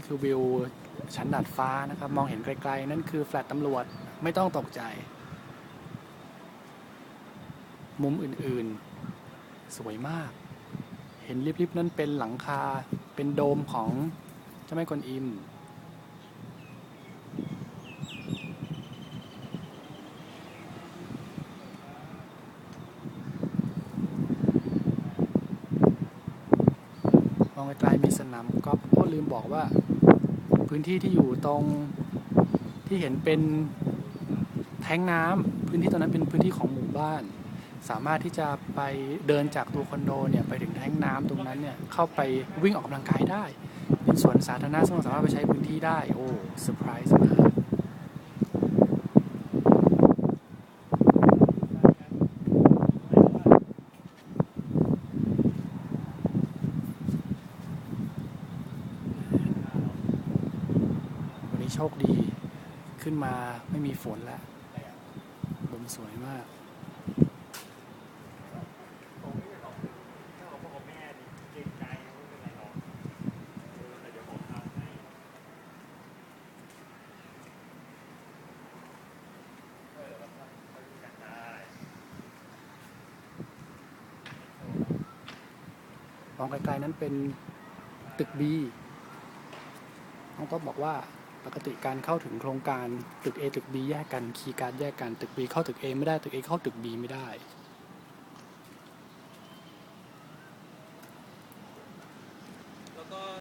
นี่คือวิวชั้นดาดฟ้านะครับ มองเห็นไกลๆ นั่นคือแฟลตตำรวจไม่ต้องตกใจ มุมอื่นๆ สวยมาก เห็นริบๆ นั่นเป็นหลังคาเป็นโดมของเจ้าแม่กวนอิมมองไกลๆมีสนามกอล์ฟโอ้ลืมบอกว่า พื้นที่ที่อยู่ตรงที่เห็นเป็นแท้งน้ำพื้นที่ตรงนั้นเป็นพื้นที่ของหมู่บ้าน สามารถที่จะไปเดินจากตัวคอนโดเนี่ยไปถึงแท้งน้ำตรงนั้นเนี่ยเข้าไปวิ่งออกกำลังกายได้ เป็นสวนสาธารณะซึ่งเราสามารถไปใช้พื้นที่ได้โอ้เซอร์ไพรส์มาก โชคดีขึ้นมาไม่มีฝนแล้วลมสวยมากมองไกลๆนั้นเป็นตึก B น้องต๊อบบอกว่า ปกติการเข้าถึงโครงการตึก A ตึก B แยกกันคีย์การแยกกันตึก B เข้าตึก A ไม่ได้ตึก A เข้าตึก B ไม่ได้